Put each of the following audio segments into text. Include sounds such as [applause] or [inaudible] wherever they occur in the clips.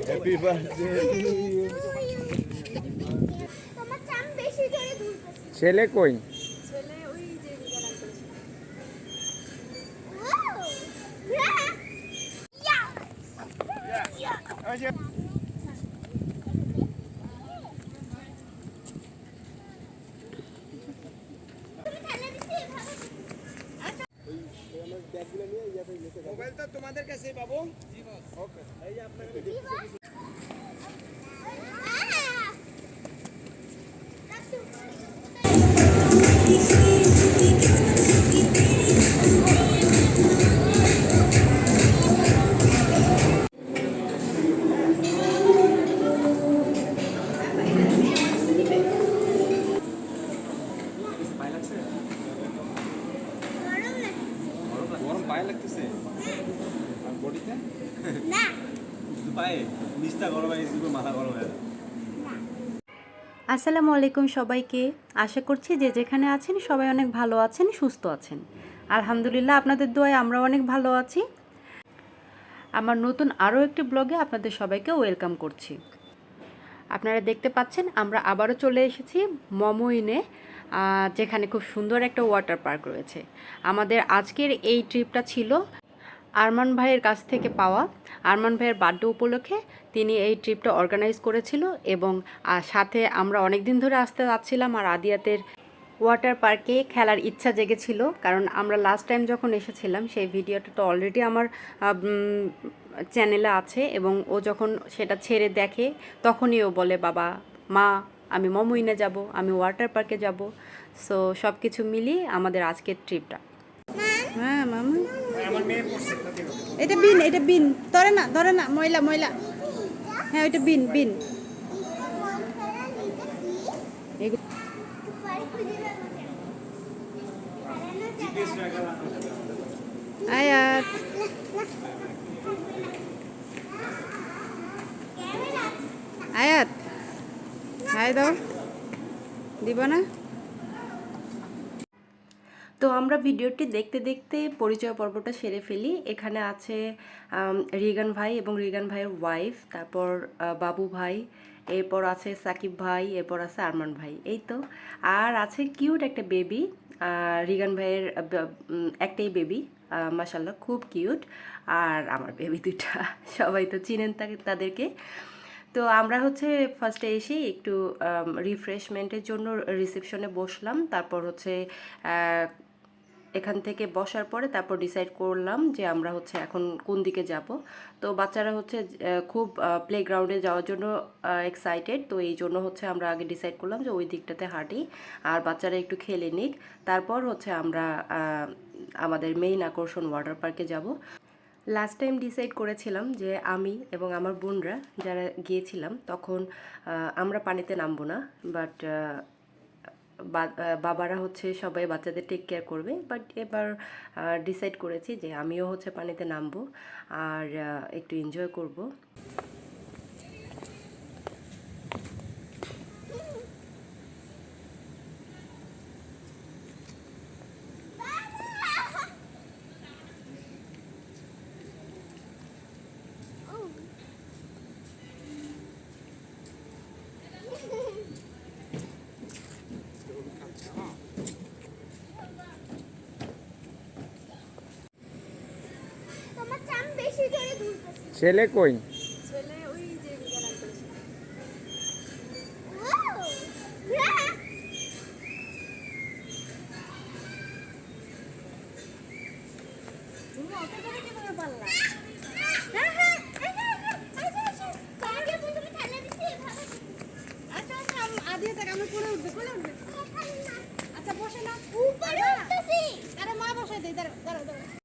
Happy birthday তোমার চাম বেশি করে ধরতেছে ছেলে কই? মোবাইল তোমাদের কাছে পাবো। গরম পায়ে লাগতেছে? আর বডিতে? না। পায়ে? নিচটা গরম হয়ে গেছে মাথা গরম হয়ে আসসালামু আলাইকুম সবাইকে। আশা করছি যে যেখানে আছেন সবাই অনেক ভালো আছেন সুস্থ আছেন। আলহামদুলিল্লাহ আপনাদের দোয়ায় আমরা অনেক ভালো আছি। আমার নতুন আরও একটি ব্লগে আপনাদের সবাইকে ওয়েলকাম করছি। আপনারা দেখতে পাচ্ছেন আমরা আবারও চলে এসেছি মমইনে যেখানে খুব সুন্দর একটা ওয়াটার পার্ক রয়েছে। আমাদের আজকের এই ট্রিপটা ছিল আরমান ভাইয়ের কাছ থেকে পাওয়া। আরমান ভাইয়ের বার্থডে উপলক্ষে তিনি এই ট্রিপটা অর্গানাইজ করেছিল এবং সাথে আমরা অনেক দিন ধরে আসতে যাচ্ছিলাম আর আদিয়াতের ওয়াটার পার্কে খেলার ইচ্ছা জেগেছিল। কারণ আমরা লাস্ট টাইম যখন এসেছিলাম, সেই ভিডিওটা তো অলরেডি আমার চ্যানেলে আছে এবং ও যখন সেটা ছেড়ে দেখে, তখনই ও বলে, বাবা, মা আমি মমুইনে যাব আমি ওয়াটার পার্কে যাব। সো সব কিছু মিলিয়ে আমাদের আজকের ট্রিপটা। হ্যাঁ মামা। এটা বিন এটা বিন। ধরে না ধরে না ময়লা ময়লা। হ্যাঁ ওইটা বিন বিন। আয়াত আয়াত। হাই দাও। দিব না? তো আমরা ভিডিওটি দেখতে দেখতে পরিচয় পর্বটা সেরে ফেলি। এখানে আছে রিগান ভাই এবং রিগান ভাইয়ের ওয়াইফ তারপর বাবু ভাই, এরপর আছে সাকিব ভাই, এরপর আছে আরমান ভাই। এই তো। আর আছে কিউট একটা বেবি রিগান ভাইয়ের একটাই বেবি মাসাল্লাহ খুব কিউট আর আমার বেবি দুটা [laughs] সবাই তো চিনেন তাদেরকে। তো আমরা হচ্ছে ফার্স্টে এসে একটু রিফ্রেশমেন্টের জন্য রিসেপশনে বসলাম। তারপর হচ্ছে এখান থেকে বসার পরে তারপর ডিসাইড করলাম যে আমরা হচ্ছে এখন কোন দিকে যাব। তো বাচ্চারা হচ্ছে খুব প্লেগ্রাউন্ডে যাওয়ার জন্য এক্সাইটেড তো এই জন্য হচ্ছে আমরা আগে ডিসাইড করলাম যে ওই দিকটাতে হাঁটি আর বাচ্চারা একটু খেলে নিক। তারপর হচ্ছে আমরা আমাদের মেইন আকর্ষণ ওয়াটার পার্কে যাব। লাস্ট টাইম ডিসাইড করেছিলাম যে আমি এবং আমার বোনরা যারা গিয়েছিলাম, তখন আমরা পানিতে নামবো না বাট বাবারা হচ্ছে সবাই বাচ্চাদের টেক কেয়ার করবে বাট এবার ডিসাইড করেছি যে আমিও হচ্ছে পানিতে নামবো আর একটু এনজয় করব তোমার চাম বেশি করে ধরতেছে ছেলে কই ছেলে ওই যে রিগান আঙ্কেল তুমি অত করে কীভাবে পারলা হ্যাঁ হ্যাঁ আচ্ছা আচ্ছা কাকে তুমি ঠেলে দিছি ভালো আচ্ছা আচ্ছা আদিয়া থেকে আমি পড়ে উঠবে পড়ে উঠবে আচ্ছা বসে না উপরে উঠতেছি আরে মা বসে দেই দাঁড়া দাঁড়া দাঁড়া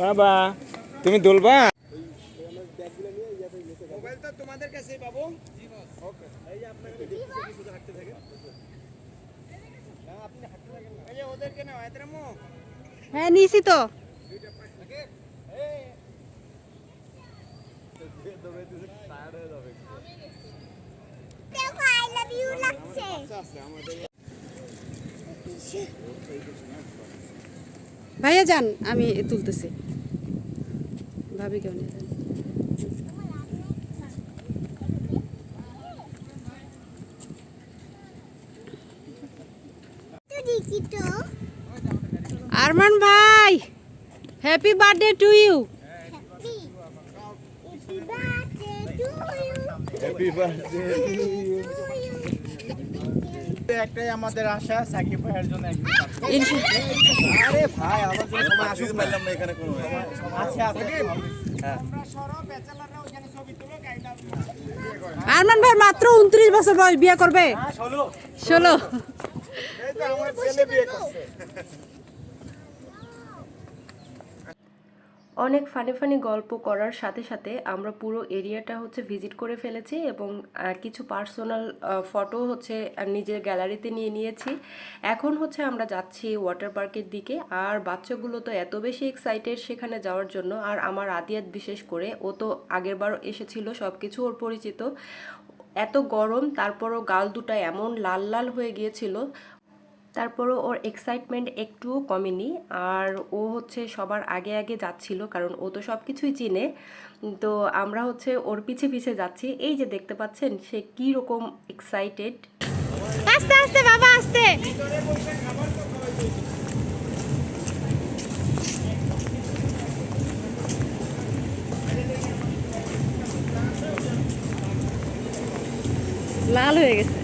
বাবা তুমি দুলবা? মোবাইল তো তোমাদের কাছে পাবো এই যে ওদেরকে নাও এদের মো হ্যাঁ নিছি তো। দেখো আই লাভ ইউ লাগছে। ভাইয়া যান আমি তুলতেছি। ভাবি কেউ তো আরমান ভাই happy birthday to you happy birthday to you happy birthday একটাই আমাদের আশা সাকিব ভাইয়ের জন্য আরে ভাই আমার সময় আসুক পারলাম না এখানে কোনো আচ্ছা তুলো গাইলাম আরমান ভাই মাত্র উনত্রিশ বছর বয়স বিয়ে করবে? ষোলো। ষোলো এই তো আমার ছেলে বিয়ে করছে অনেক ফানি ফানি গল্প করার সাথে সাথে আমরা পুরো এরিয়াটা হচ্ছে ভিজিট করে ফেলেছি এবং কিছু পার্সোনাল ফটো হচ্ছে নিজের গ্যালারিতে নিয়ে নিয়েছি। এখন হচ্ছে আমরা যাচ্ছি ওয়াটার পার্কের দিকে, আর বাচ্চাগুলো তো এত বেশি এক্সাইটেড সেখানে যাওয়ার জন্য, আর আমার আদিয়াত বিশেষ করে, ও তো আগেরবার এসেছিল সব কিছু ওর পরিচিত। এত গরম, তারপরও গাল দুটা এমন লাল লাল হয়ে গিয়েছিল তারপরও ওর এক্সাইটমেন্ট একটুও কমেনি। আর ও হচ্ছে সবার আগে আগে যাচ্ছিল, কারণ ও তো সব কিছুই চিনে। তো আমরা হচ্ছে ওর পিছে পিছে যাচ্ছি। এই যে দেখতে পাচ্ছেন, সে কী রকম এক্সাইটেড আস্তে আস্তে বাবা, আস্তে। লাল হয়ে গেছে।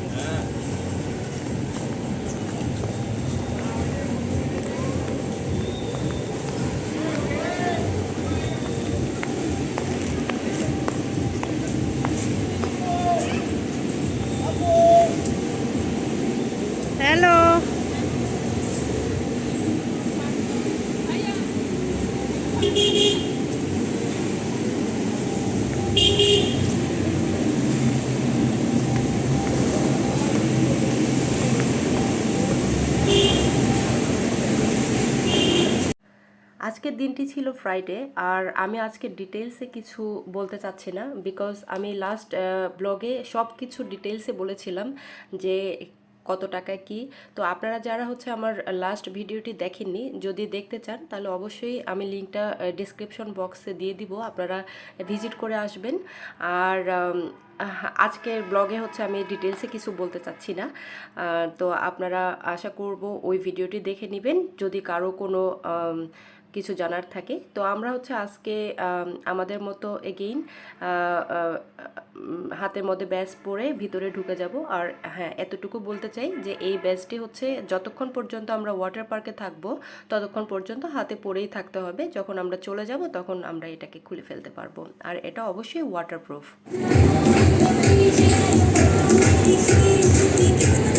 আজকের দিনটি ছিল ফ্রাইডে আর আমি আজকে ডিটেলসে কিছু বলতে চাচ্ছি না বিকজ আমি লাস্ট ব্লগে সব কিছু ডিটেলসে বলেছিলাম যে কত টাকা কি। তো আপনারা যারা হচ্ছে আমার লাস্ট ভিডিওটি দেখেননি, যদি দেখতে চান, তাহলে অবশ্যই আমি লিঙ্কটা ডিসক্রিপশন বক্সে দিয়ে দিব, আপনারা ভিজিট করে আসবেন। আর আজকের ব্লগে হচ্ছে আমি ডিটেলসে কিছু বলতে চাচ্ছি না তো আপনারা আশা করব ওই ভিডিওটি দেখে নেবেন। যদি কারও কোনো কিছু জানার থাকে। তো আমরা হচ্ছে আজকে আমাদের মতো এগেইন হাতের মধ্যে ব্যাস পরে ভিতরে ঢুকে যাব। আর হ্যাঁ এতটুকু বলতে চাই যে এই ব্যাসটি হচ্ছে যতক্ষণ পর্যন্ত আমরা ওয়াটার পার্কে থাকব, ততক্ষণ পর্যন্ত হাতে পরেই থাকতে হবে। যখন আমরা চলে যাব, তখন আমরা এটাকে খুলে ফেলতে পারব। আর এটা অবশ্যই ওয়াটারপ্রুফ আমি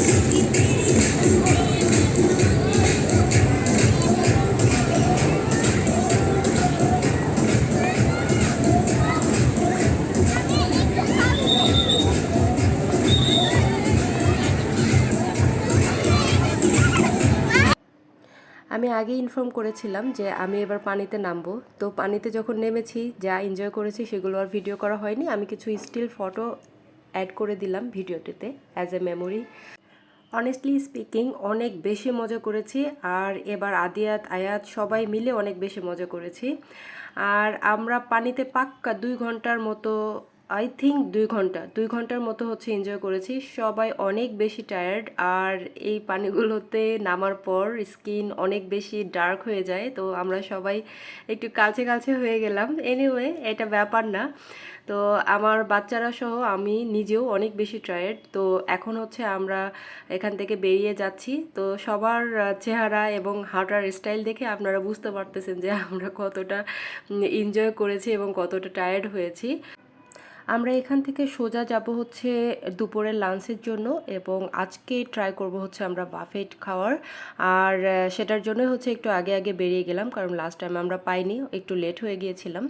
আগে ইনফর্ম করেছিলাম যে আমি এবার পানিতে নামবো। তো পানিতে যখন নেমেছি, যা এনজয় করেছি সেগুলো আর ভিডিও করা হয়নি। আমি কিছু স্টিল ফটো অ্যাড করে দিলাম ভিডিওটিতে as a memory honestly speaking অনেক বেশি মজা করেছি। আর এবার আদিয়াত, আয়াত সবাই মিলে অনেক বেশি মজা করেছি। আর আমরা পানিতে পাক্কা দুই ঘণ্টার মতো আই থিঙ্ক দুই ঘণ্টা। দুই ঘণ্টার মতো হচ্ছে এনজয় করেছি। সবাই অনেক বেশি টায়ার্ড আর এই পানিগুলোতে নামার পর স্কিন অনেক বেশি ডার্ক হয়ে যায়। তো আমরা সবাই একটু কালচে কালচে হয়ে গেলাম। এনিওয়ে এটা ব্যাপার না। তো আমার বাচ্চারা সহ আমি নিজেও অনেক বেশি টায়ার্ড তো এখন হচ্ছে আমরা এখান থেকে বেরিয়ে যাচ্ছি। তো সবার চেহারা এবং হাঁটার স্টাইল দেখে আপনারা বুঝতে পারতেছেন যে আমরা কতটা এনজয় করেছি এবং কতটা টায়ার্ড হয়েছি। আমরা এখান থেকে সোজা যাব হচ্ছে দুপুরের লাঞ্চের জন্য এবং আজকে ট্রাই করব হচ্ছে আমরা বাফেট খাওয়ার। আর সেটার জন্য হচ্ছে একটু আগে আগে বেরিয়ে গেলাম কারণ লাস্ট টাইম আমরা পাইনি, একটু লেট হয়ে গিয়েছিলাম।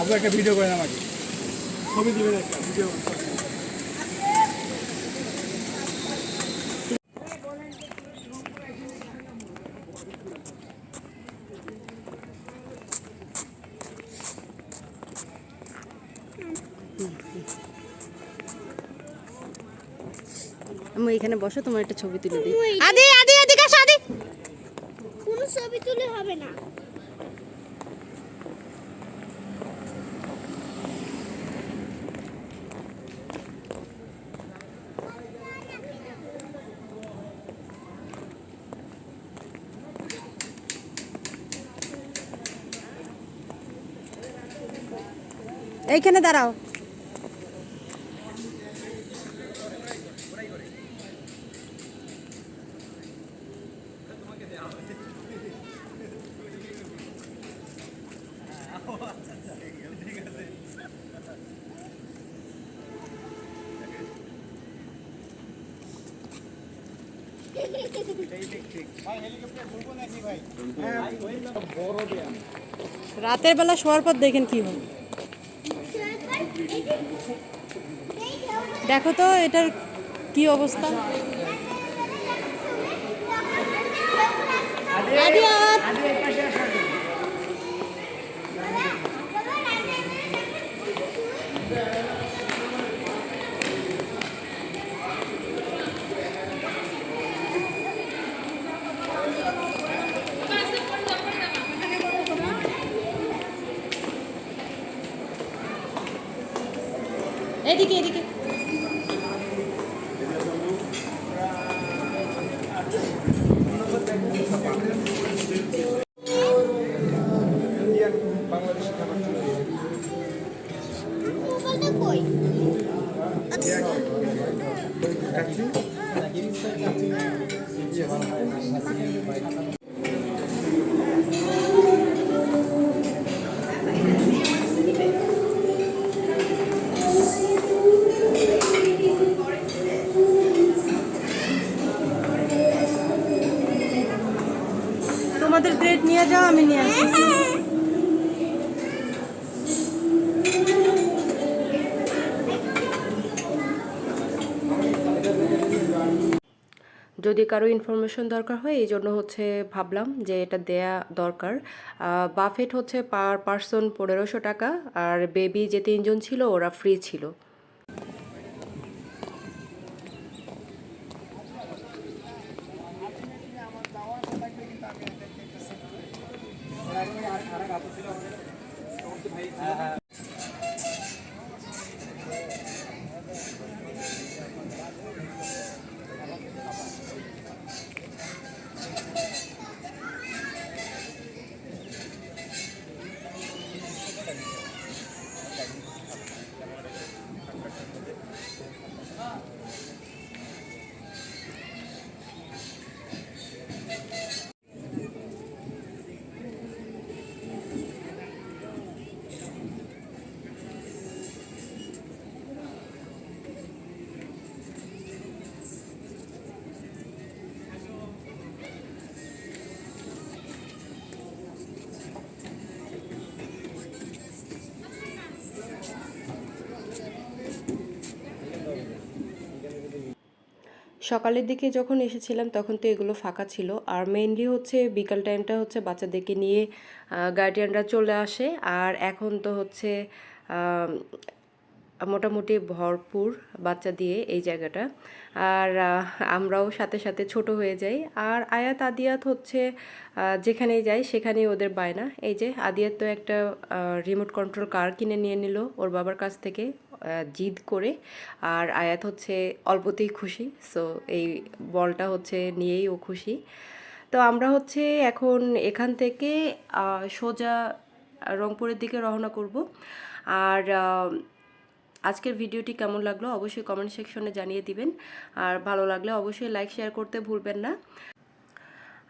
আপনি একটা ভিডিও করেন আমাকে। ছবি দেবেন একটা ভিডিও আমি এখানে বসে তোমার একটা ছবি তুলে দিই। আদি আদি আদি কাশ আদি। কোন ছবি তুলে হবে না। এইখানে দাঁড়াও। রাতের বেলা শোয়ার পর দেখেন কি হয়। দেখো তো এটার কি অবস্থা? আদিয়াত! এদিকে এদিকে। মোবাইলটা কই? যদি কারও ইনফরমেশন দরকার হয়, এই জন্য হচ্ছে ভাবলাম যে এটা দেয়া দরকার। বাফেট হচ্ছে পার পার্সন পনেরোশো টাকা, আর বেবি যে তিনজন ছিল, ওরা ফ্রি ছিল। সকালের দিকে যখন এসেছিলাম, তখন তো এগুলো ফাঁকা ছিল। আর মেনলি হচ্ছে বিকাল টাইমটা হচ্ছে বাচ্চাদেরকে নিয়ে গার্ডিয়ানরা চলে আসে। আর এখন তো হচ্ছে মোটামুটি ভরপুর বাচ্চা দিয়ে এই জায়গাটা। আর আমরাও সাথে সাথে ছোট হয়ে যাই। আর আয়াত, আদিয়াত হচ্ছে যেখানেই যাই সেখানেই ওদের বায়না। এই যে, আদিয়াত তো একটা রিমোট কন্ট্রোল কার কিনে নিয়ে নিল ওর বাবার কাছ থেকে। জিদ করে। আর আয়াত হচ্ছে অল্পতেই খুশি। সো এই বলটা হচ্ছে নিয়েই ও খুশি। তো আমরা হচ্ছে এখন এখান থেকে সোজা রংপুরের দিকে রওনা করব। আর আজকের ভিডিওটি কেমন লাগল অবশ্যই কমেন্ট সেকশনে জানিয়ে দিবেন। আর ভালো লাগলে অবশ্যই লাইক শেয়ার করতে ভুলবেন না।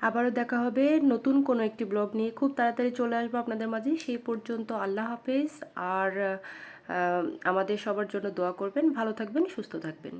আবারও দেখা হবে নতুন কোনো একটি ব্লগ নিয়ে। খুব তাড়াতাড়ি চলে আসব আপনাদের মাঝে। সেই পর্যন্ত আল্লাহ হাফেজ। আর আমাদের সবার জন্য দোয়া করবেন ভালো থাকবেন সুস্থ থাকবেন।